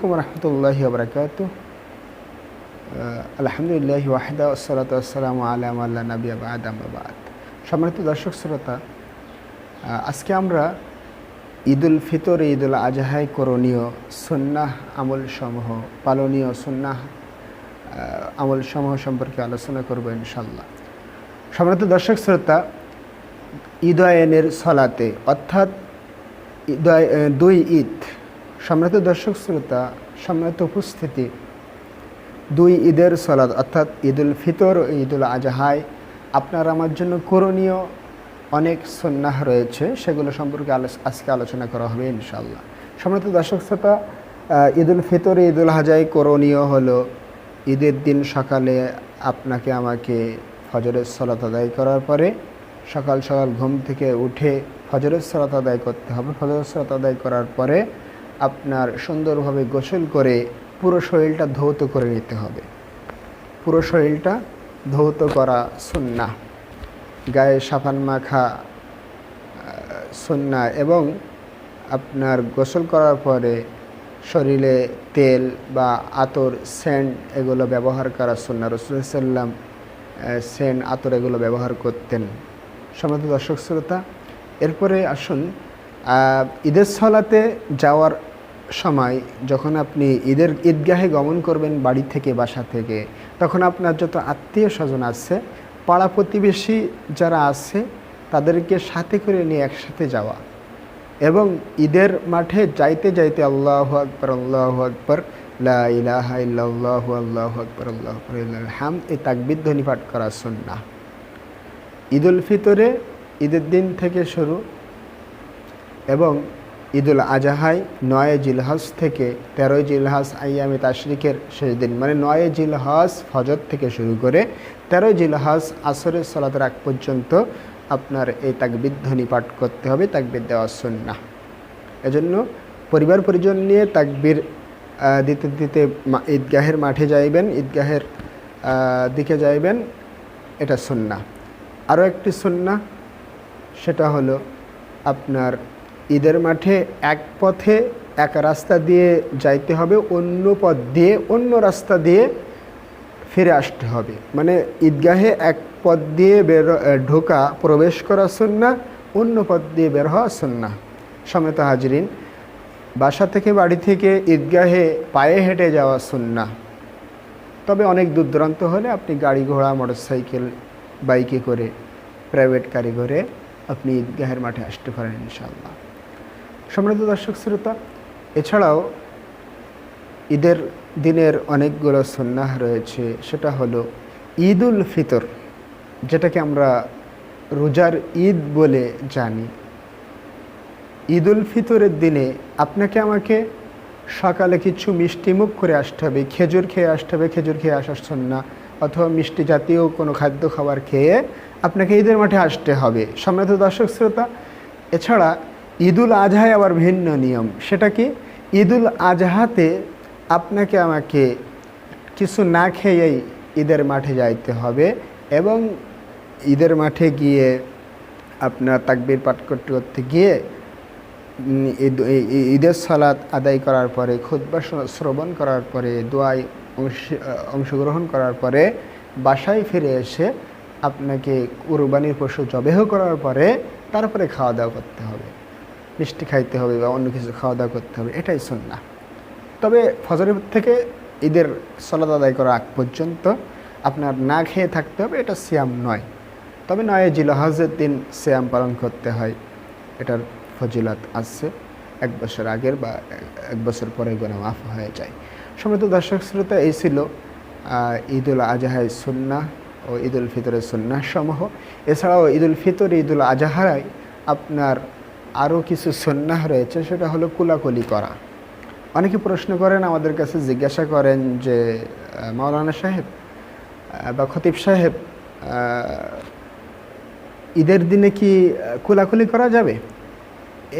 আলাইকুম রহমতুল্লাহ বরকাত আলহামদুলিল্লাহ ওয়াহিদা ওসলাত আসসালাম আলাম আল্লাহ নবী আবাদ আহমাবাদ সম্মানিত দর্শক শ্রোতা আজকে আমরা ঈদুল ফিতর, ঈদুল আজহায় করণীয় সন্ন্যাহ আমল সমূহ পালনীয় সন্ন্যাহ আমল সমূহ সম্পর্কে আলোচনা করব ইনশাল্লাহ সম্মানিত দর্শক শ্রোতা ঈদয়নের সলাতে, অর্থাৎ দুই ঈদ সম্মানিত দর্শক শ্রোতা, সম্মানিত উপস্থিতি, দুই ঈদের সলাদ অর্থাৎ ঈদুল ফিতর ও ঈদুল আজহায়, আপনার আমার জন্য করণীয় অনেক সন্ন্যাহ রয়েছে, সেগুলো সম্পর্কে আজকে আলোচনা করা হবে ইনশাল্লাহ সম্মানিত দর্শক শ্রোতা ঈদুল ফিতর ঈদুল আজহায় করণীয় হলো ঈদের দিন সকালে আপনাকে আমাকে ফজরের সলাত আদায় করার পরে সকাল সকাল ঘুম থেকে উঠে ফজরের সলাত আদায় করতে হবে। ফজরের সলাত আদায় করার পরে আপনার সুন্দরভাবে গোসল করে পুরো শরীরটা ধৌত করে নিতে হবে। পুরো শরীরটা ধৌত করা সুন্না। গায়ে সাফান মাখা সুন্না এবং আপনার গোসল করার পরে শরীরে তেল বা আতর, সেন্ট এগুলো ব্যবহার করা সুন্না। রসুলাম সেন্ট, আতর এগুলো ব্যবহার করতেন। সমাজ দর্শক, শ্রোতা, এরপরে আসুন ঈদের সলাতে যাওয়ার সময় যখন আপনি ঈদের ঈদগাহে গমন করবেন বাড়ি থেকে, বাসা থেকে, তখন আপনার যত আত্মীয় স্বজন আছে, পাড়া প্রতিবেশী যারা আছে, তাদেরকে সাথে করে নিয়ে একসাথে যাওয়া এবং ঈদের মাঠে যাইতে যাইতে আল্লাহ আকবর আল্লাহ আকবর আল্লাহু আল্লাহু হাম, এই তাকবিদ ধ্বনি পাঠ করা সুন্নাহ। ঈদুল ফিতরে ঈদের দিন থেকে শুরু এবং ঈদুল আজহায় নয় জিলহজ থেকে তেরোই জিলহাস আইয়ামে তাশরিকের শেষ দিন মানে নয় জিলহাস ফজর থেকে শুরু করে তেরোই জিলহাস আসরের সলাতের আগ পর্যন্ত আপনার এই তাকবিদ ধ্বনি পাঠ করতে হবে, তাকবির দেওয়া সুন্নাহ। এজন্য পরিবার পরিজন নিয়ে তাকবির দিতে দিতে ঈদগাহের মাঠে যাইবেন, ঈদগাহের দিকে যাইবেন, এটা সুন্না আরও একটি সুন্না সেটা হলো আপনার ঈদের মাঠে এক পথে এক রাস্তা দিয়ে যাইতে হবে, অন্য পথ দিয়ে অন্য রাস্তা দিয়ে ফিরে আসতে হবে। মানে ঈদগাহে এক পথ দিয়ে বের ঢোকা প্রবেশ করা সুন্না অন্য পথ দিয়ে বের হওয়া সুন্না সমেত হাজরিন। বাসা থেকে বাড়ি থেকে ঈদগাহে পায়ে হেঁটে যাওয়া সুন্না তবে অনেক দূর দূরান্ত হলে আপনি গাড়ি ঘোড়া, মোটরসাইকেল, বাইকে করে, প্রাইভেট গাড়ি করে আপনি ঈদগাহের মাঠে আসতে পারেন ইনশাআল্লাহ। সম্মানিত দর্শক শ্রোতা, এছাড়াও ঈদের দিনের অনেকগুলো সন্ন্যাহ রয়েছে। সেটা হলো ঈদুল ফিতর, যেটাকে আমরা রোজার ঈদ বলে জানি। ঈদুল ফিতরের দিনে আপনাকে আমাকে সকালে কিছু মিষ্টি মুখ করে আসতে হবে, খেজুর খেয়ে আসতে হবে, খেজুর খেয়ে আসার সন্না অথবা মিষ্টি জাতীয় কোনো খাদ্য খাবার খেয়ে আপনাকে ঈদের মাঠে আসতে হবে। সম্মানিত দর্শক শ্রোতা, এছাড়া ঈদুল আজহায় আবার ভিন্ন নিয়ম। সেটা কি? ঈদুল আজহাতে আপনাকে আমাকে কিছু না খেয়েই ঈদের মাঠে যাইতে হবে এবং ঈদের মাঠে গিয়ে আপনার তাকবির পাঠ করতে করতে গিয়ে ঈদের সালাত আদায় করার পরে খুদ্া শ্রবণ করার পরে, দোয়ায় অংশ, অংশগ্রহণ করার পরে বাসায় ফিরে এসে আপনাকে কুরবানির পশু জবেহ করার পরে তারপরে খাওয়া দাওয়া করতে হবে। মিষ্টি খাইতে হবে বা অন্য কিছু খাওয়া দাওয়া করতে হবে, এটাই সুন্না তবে ফজরের থেকে ঈদের সলাদ আদায় করা আগ পর্যন্ত আপনার না খেয়ে থাকতে হবে, এটা সিয়াম নয়। তবে নয় জিলহাজের দিন সিয়াম পালন করতে হয়, এটার ফজিলত আছে। এক বছর আগের বা এক বছর পরে গোনা মাফ হয়ে যায়। সমৃদ্ধ দর্শক শ্রোতা, এই ছিল ঈদুল আজহায় সুন্না ও ঈদুল ফিতরের সুন্না সমূহ এছাড়াও ঈদুল ফিতর, ঈদুল আজহারায় আপনার আরও কিছু সন্ন্যাহ রয়েছে, সেটা হলো কুলাকুলি করা। অনেকে প্রশ্ন করেন, আমাদের কাছে জিজ্ঞাসা করেন যে মাওলানা সাহেব বা খতিব সাহেব ঈদের দিনে কি কোলাকুলি করা যাবে?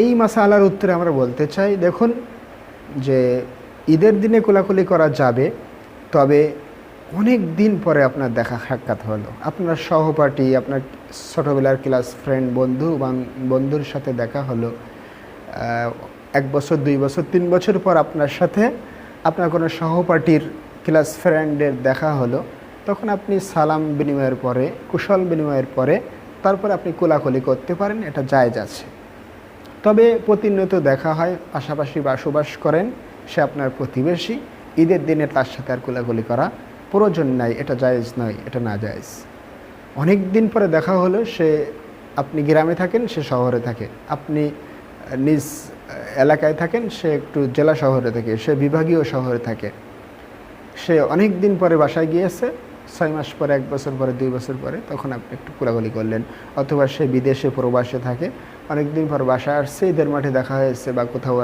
এই মাসালার উত্তরে আমরা বলতে চাই, দেখুন যে, ঈদের দিনে কোলাকুলি করা যাবে, তবে অনেক দিন পরে আপনার দেখা সাক্ষাৎ হলো। আপনার সহপাঠী, আপনার ছোটোবেলার ক্লাস ফ্রেন্ড বন্ধু বান- বন্ধুর সাথে দেখা হলো। এক বছর, দুই বছর, তিন বছর পর আপনার সাথে আপনার কোনো সহপাঠীর ক্লাস ফ্রেন্ডের দেখা হলো। তখন আপনি সালাম বিনিময়ের পরে, কুশল বিনিময়ের পরে, তারপরে আপনি কোলাকুলি করতে পারেন, এটা জায়জ আছে। তবে প্রতিনিয়ত দেখা হয়, পাশাপাশি বসবাস করেন, সে আপনার প্রতিবেশী। ঈদের দিনে তার সাথে আর কোলাকুলি করা প্রয়োজন নাই, এটা জায়েজ নয়, এটা না জায়েজ। অনেক দিন পরে দেখা হলো, সে আপনি গ্রামে থাকেন, সে শহরে থাকে আপনি নিজ এলাকায় থাকেন, সে একটু জেলা শহরে থাকে, সে বিভাগীয় শহরে থাকে। সে অনেক দিন পরে বাসায় গিয়েছে, ছয় মাস পরে, এক বছর পরে, দুই বছর পরে, তখন আপনি একটু কোলাগুলি করলেন। অথবা সে বিদেশে, প্রবাসে থাকে। অনেক দিন পর বাসায় আসছে, ঈদের মাঠে দেখা হয়েছে বা কোথাও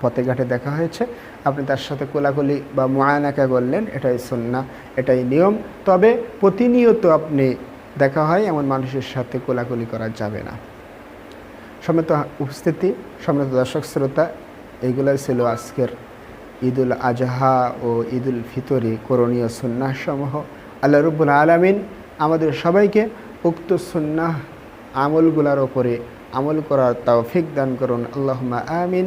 পথে ঘাটে দেখা হয়েছে। আপনি তার সাথে কোলাকুলি বা মোয়ানাকা করলেন, এটাই সন্না এটাই নিয়ম। তবে প্রতিনিয়ত আপনি দেখা হয় এমন মানুষের সাথে কোলাকুলি করা যাবে না। সম্মত উপস্থিতি, সম্মত দর্শক শ্রোতা এইগুলোই ছিল আজকের ঈদুল আজহা ও ঈদুল ফিতরি করণীয় সুন্নাহ সমূহ। আল্লাহ রব্বুল আলমিন আমাদের সবাইকে উক্ত সুন্নাহ আমলগুলার ওপরে আমল করার তৌফিক দান করুন। আল্লাহুম্মা আমিন।